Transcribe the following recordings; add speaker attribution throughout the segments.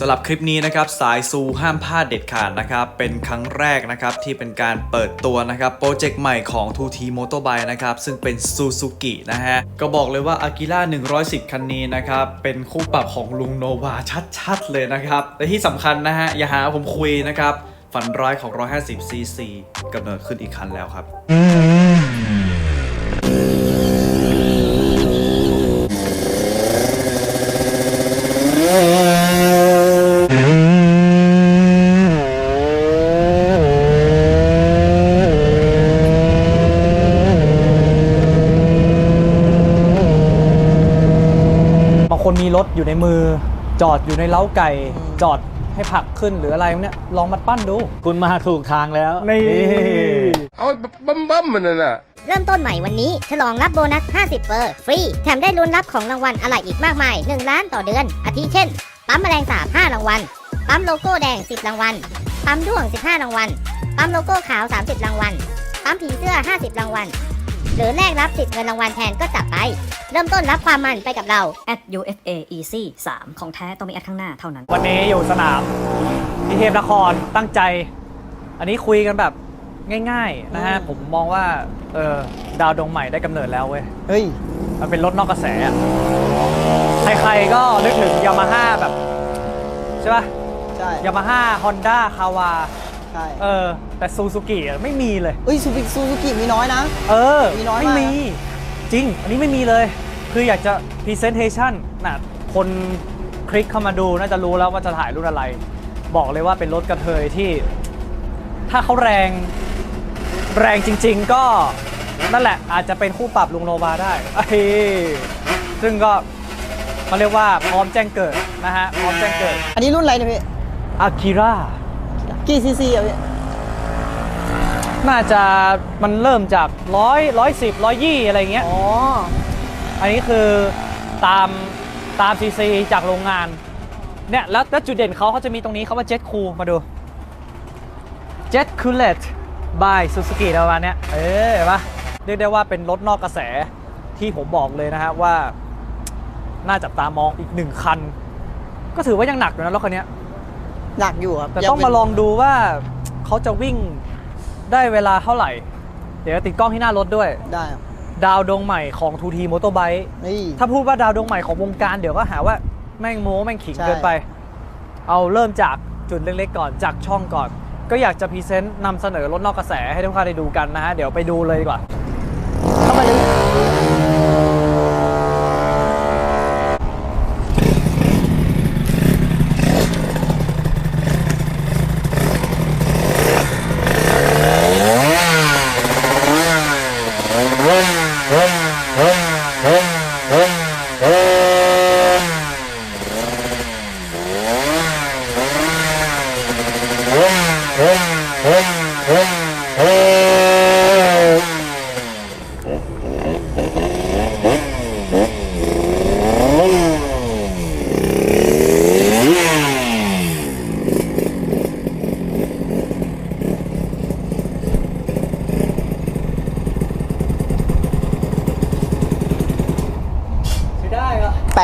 Speaker 1: สำหรับคลิปนี้นะครับสายซูห้ามพลาดเด็ดขาดนะครับเป็นครั้งแรกนะครับที่เป็นการเปิดตัวนะครับโปรเจกต์ใหม่ของ 2T Motorbike นะครับซึ่งเป็น Suzuki นะฮะก็บอกเลยว่า Akira 110 คันนี้นะครับเป็นคู่ปรับของลุงโนวาชัดๆ เลยนะครับและที่สำคัญนะฮะอย่าหาผมคุยนะครับฝันร้ายของ 150cc กำเนิดขึ้นอีกคันแล้วครับ
Speaker 2: คนมีรถอยู่ในมือ จอดอยู่ในเล้าไก่ จอดให้ผลักขึ้นหรืออะไรเนี่ยลองมาปั้นดู
Speaker 3: คุณมาถูกทางแล้ว
Speaker 2: นี่
Speaker 4: เอาบัมบัมมันน่ะ
Speaker 5: เริ่มต้นใหม่วันนี้ ฉลองรับโบนัส 50 เปอร์ ฟรี แถมได้ลุ้นรับของรางวัลอะไรอีกมากมาย 1 ล้านต่อเดือน อาทิเช่น ปั๊มแมลงสาบ 5 รางวัล ปั๊มโลโก้แดง 10 รางวัล ปั๊มด้วง 15 รางวัล ปั๊มโลโก้ขาว 30 รางวัล ปั๊มผีเสื้อ 50 รางวัล หรือแลกรับสิทธิ์เงินรางวัลแทนก็จับไป เริ่มต้นรับความมันไปกับเรา
Speaker 6: at UFA Easy 3 ของแท้ต้องมีแอดข้างหน้าเท่านั้น
Speaker 2: วันนี้อยู่สนามนิเทพนครตั้งใจ อันนี้คุยกันแบบง่ายๆนะฮะ ผมมองว่าเออดาวดวงใหม่ได้กำเนิดแล้วเว้ย
Speaker 3: เฮ้ย
Speaker 2: มันเป็นรถนอกกระแสอะใครๆก็นึกถึงยามาฮ่าแบบ ใช่ป่ะ
Speaker 3: ใช่
Speaker 2: ยามาฮ่าฮอนด้าคาวา
Speaker 3: ใช่
Speaker 2: เออ แต่ซูซูกิไม่มีเลย
Speaker 3: เอ้ยซูบิซูซูกิมีน้อยนะ
Speaker 2: เออ
Speaker 3: มีน้อย
Speaker 2: ไม่
Speaker 3: มาก
Speaker 2: มี จริง อันนี้ไม่มีเลย คืออยากจะ Presentation น่ะคนคลิกเข้ามาดูน่าจะรู้แล้วว่าจะถ่ายรุ่นอะไร บอกเลยว่าเป็นรถกระเทยที่ ถ้าเขาแรงแรงจริง ๆ ก็นั่นแหละอาจจะเป็นคู่ปรับลุงโนวาได้เอ้ยซึ่งก็เขาเรียกว่าพร้อมแจ้งเกิดนะฮะพร้อมแจ้งเกิด
Speaker 3: อันนี้รุ่นอะไรเนี่ยพี่
Speaker 2: อากิระ
Speaker 3: กี่ซีซีอะพี่
Speaker 2: น่าจะมันเริ่มจากร้อยร้อยสิบร้อยยี่อะไรเงี้ย
Speaker 3: อ๋อ
Speaker 2: อันนี้คือตามตามซีซีจากโรงงาน เนี่ยแล้วแล้วจุดเด่นเขาเขาจะมีตรงนี้เขาว่าเจ็ t คูมาดู Jet Cooled by Suzuki ประมาณเนี้ยเออเห็นปะเรียกได้ว่าเป็นรถนอกกระแสที่ผมบอกเลยนะฮะว่า น่าจับตามองอีกหนึ่งคัน ก็ถือว่ายังหนักอยู่นะรถคันเนี้ย
Speaker 3: หนักอยู่ครับ
Speaker 2: แต่ต้องมาลองดูว่าเขาจะวิ่ง ได้เวลาเท่าไหร่ เดี๋ยวติดกล้องที่หน้ารถด้วย
Speaker 3: ได้ครับ
Speaker 2: ดาวดวงใหม่ของ 2T Motorbike
Speaker 3: นี่
Speaker 2: ถ้าพูดว่าดาวดวงใหม่ของวงการเดี๋ยวก็หาว่าแม่งโม้แม่งขิง
Speaker 3: ใช่
Speaker 2: เกินไป เอาเริ่มจากจุดเล็กๆก่อนจากช่องก่อน ก็อยากจะพรีเซนต์นำเสนอรถนอกกระแสให้ทุกท่านได้ดูกันนะฮะ เดี๋ยวไปดูเลยดีกว่า
Speaker 3: เข้ามาเลย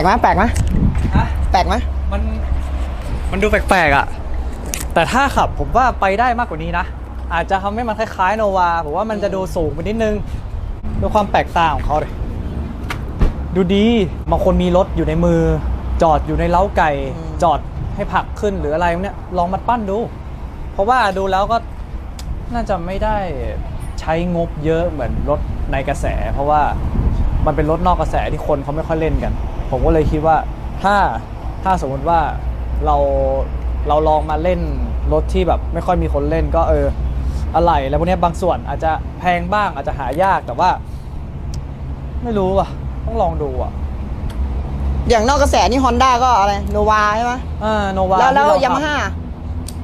Speaker 3: กไหมแปลกไหม
Speaker 2: ฮะ
Speaker 3: แปลกไหม
Speaker 2: มันมันดูแปลกๆอะแต่ถ้าขับผมว่าไปได้มากกว่านี้นะ อาจจะทำให้มันคล้ายๆโนวาผมว่ามันจะดูสูงไปนิดนึงดูความแปลกตาของเขาเลยดูดีบางคนมีรถอยู่ในมือ จอดอยู่ในเล้าไก่จอดให้ผลักขึ้นหรืออะไรเนี่ยลองมาปั้นดู เพราะว่าดูแล้วก็น่าจะไม่ได้ใช้งบเยอะเหมือนรถในกระแส เพราะว่ามันเป็นรถนอกกระแสที่คนเขาไม่ค่อยเล่นกัน ผมก็เลยคิดว่าถ้าถ้าสมมติว่าเราเราลองมาเล่นรถที่แบบไม่ค่อยมีคนเล่นก็เอออะไรแล้วพวกเนี้ยบางส่วนอาจจะแพงบ้างอาจจะหายากแต่ว่า ไม่รู้อะ ต้องลองดูอะ
Speaker 3: อย่างนอกกระแสนี่ฮอนด้าก็อะไรโนวาใช่ไหม
Speaker 2: อ่าโนวา
Speaker 3: แล้วแล้วยามาฮ่า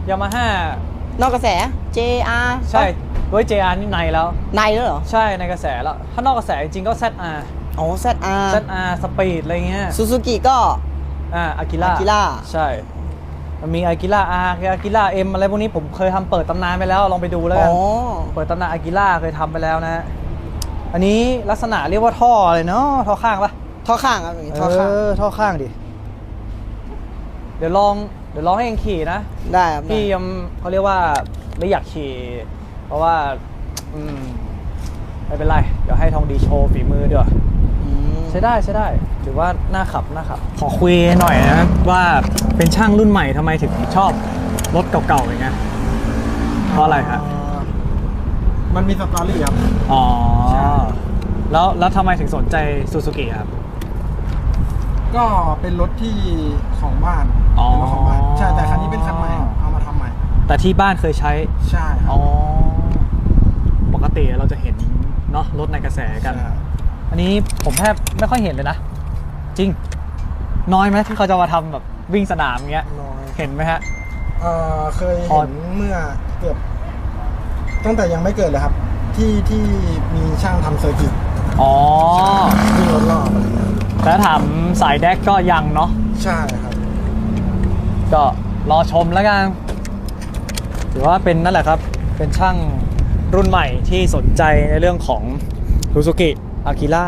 Speaker 3: ยา
Speaker 2: มาฮ่าน
Speaker 3: อกกระแส JR
Speaker 2: ใช่ด้วย JR นี่ในแล้ว
Speaker 3: ในแล้วเหรอ
Speaker 2: ใช่ในกระแสแล้ว ถ้านอกกระแสจริงๆก็ ZR
Speaker 3: อ๋อ ZR
Speaker 2: ZR Speed อะไรเงี้ย
Speaker 3: ซูซูกิก็
Speaker 2: อ่าอากิล่า
Speaker 3: Akira
Speaker 2: ใช่มันมีอากิล่าอาอากิล่าเอ็มอะไรพวกนี้ผมเคยทำเปิดตำนานไปแล้วลองไปดูแล้ว
Speaker 3: อ๋
Speaker 2: กัน
Speaker 3: อ
Speaker 2: เปิดตำนานอากิล่าเคยทำไปแล้วนะ อันนี้ลักษณะเรียกว่าท่อเลยเนาะท่อข้างปะ
Speaker 3: ท่อข้างครับอย่างงี้ท่อข้าง
Speaker 2: เออท่อข้างดิ เดี๋ยวลองเดี๋ยวลองให้เองขี่นะ
Speaker 3: ได้ครับได้
Speaker 2: พี่ยังเขาเรียกว่าไม่อยากขี่ เพราะว่า อืมไม่เป็นไร เดี๋ยวให้ทองดีโชว์ฝีมือดีกว่า
Speaker 3: อืม
Speaker 2: ใช้ได้ใช้ได้ถือว่าน่าขับน่าขับ ขอคุยหน่อยนะว่าเป็นช่างรุ่นใหม่ทำไมถึงชอบรถเก่าๆอย่างเงี้ยเพราะอะไรครับ
Speaker 7: มันมีสตอรี่ครับ
Speaker 2: อ๋อ
Speaker 7: ใช่
Speaker 2: แล้วแล้วทำไมถึงสนใจซูซูกิครับ
Speaker 7: ก็เป็นรถที่ของบ้าน
Speaker 2: อ๋อ
Speaker 7: เป็นรถของบ้านใช่แต่คันนี้เป็นคันใหม่ครับเอามาทำใหม่
Speaker 2: แต่ที่บ้านเคยใช้
Speaker 7: ใช่ครั
Speaker 2: อ๋อปกติเราจะเห็นเนาะรถในกระแสกัน
Speaker 7: ใช่
Speaker 2: อันนี้ผมแทบไม่ค่อยเห็นเลยนะ จริง น้อยไหมที่เขาจะมาทำแบบวิ่งสนามอย่างเงี้ย
Speaker 7: น้อย
Speaker 2: เห็นไหมฮะ
Speaker 7: เอ่อเคย
Speaker 2: พอ
Speaker 7: เห็นเมื่อเกือบตั้งแต่ยังไม่เกิดเลยครับ ที่ที่มีช่างทำเซอร์กิต
Speaker 2: อ๋อ
Speaker 7: วิ่งรถรอบอะไรเงี้ย
Speaker 2: แต่ถามสายแดกก็ยังเนาะ
Speaker 7: ใช่ครับ
Speaker 2: ก็รอชมแล้วกัน ถือว่าเป็นนั่นแหละครับ เป็นช่างรุ่นใหม่ที่สนใจในเรื่องของ s ู z u กิ อากิล่า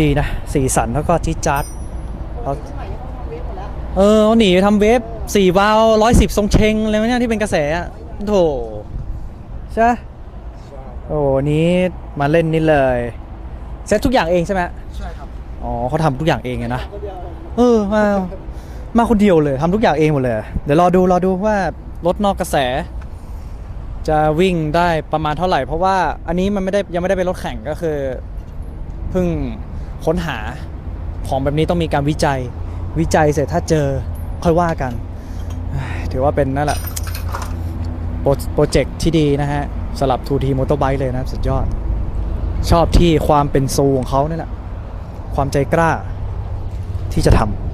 Speaker 2: ดีนะ สีสันแล้วก็จิ๊ดจ๊าดเขาเออเขาหนีไปทำเวฟสี่วาล์วร้อยสิบทรงเชงอะไรวะเนี่ยที่เป็นกระแสอะโถใช่ไหมโอ้นี้มาเล่นนี่เลยเซ็ตทุกอย่างเองใช่ไหม
Speaker 7: ใช่ครับ
Speaker 2: อ๋อเขาทำทุกอย่างเองไงนะเออมามาคนเดียวเลยทำทุกอย่างเองหมดเลย เดี๋ยวรอดูรอดูว่ารถนอกกระแส จะวิ่งได้ประมาณเท่าไหร่ เพราะว่าอันนี้มันไม่ได้ยังไม่ได้เป็นรถแข่งก็คือเพิ่งค้นหาของแบบนี้ต้องมีการวิจัยวิจัยเสร็จถ้าเจอค่อยว่ากัน ถือว่าเป็นนั่นแหละโปรโปรเจกต์ที่ดีนะฮะสำหรับ 2T Motorbike เลยนะสุดยอด ชอบที่ความเป็นซูของเขาเนี่ยแหละความใจกล้าที่จะทำ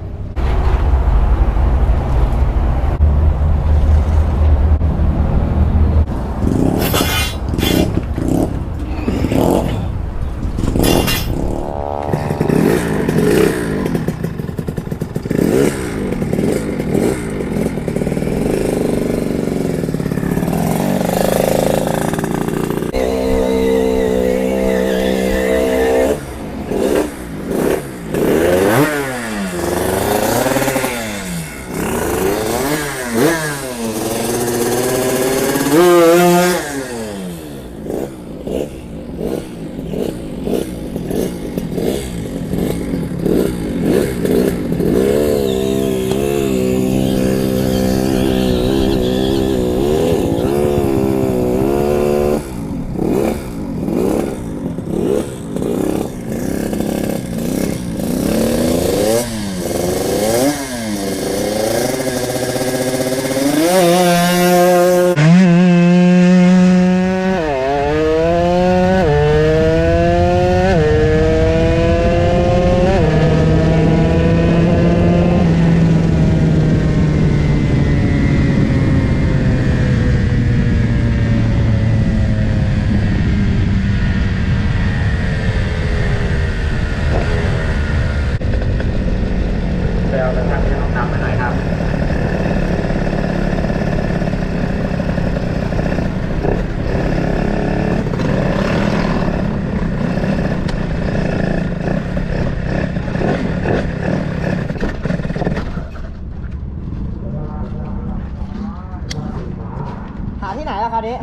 Speaker 3: ที่ไหนล่ะคราวนี้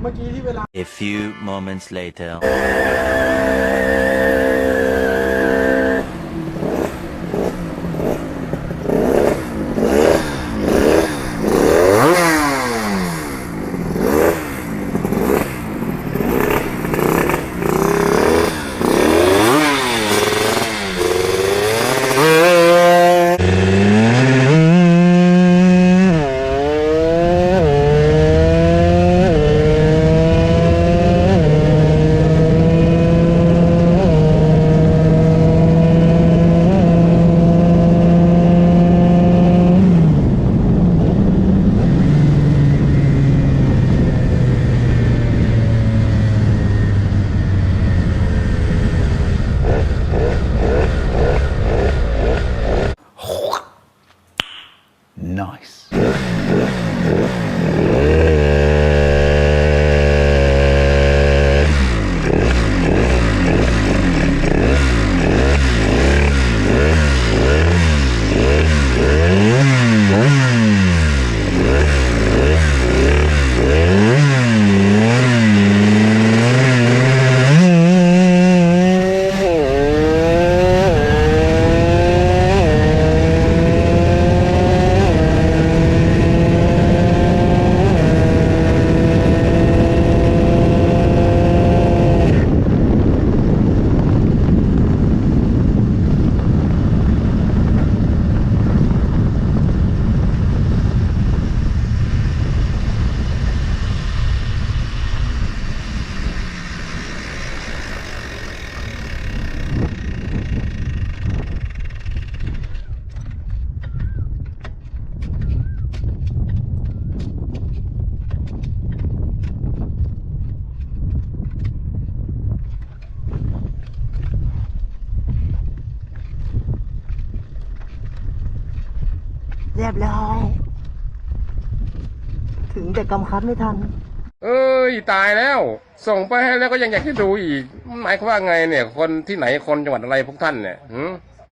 Speaker 7: เมื่อกี้ที่เวลา
Speaker 8: A few moments later.
Speaker 9: รียบร้อย ถึงแต่กำคัดไม่ทัน
Speaker 4: เอ้ยตายแล้ว ส่งไปให้แล้วก็ยังอยากจะดูอีก หมายความว่าไงเนี่ย คนที่ไหนคนจังหวัดอะไรพวกท่านเนี่ยหืม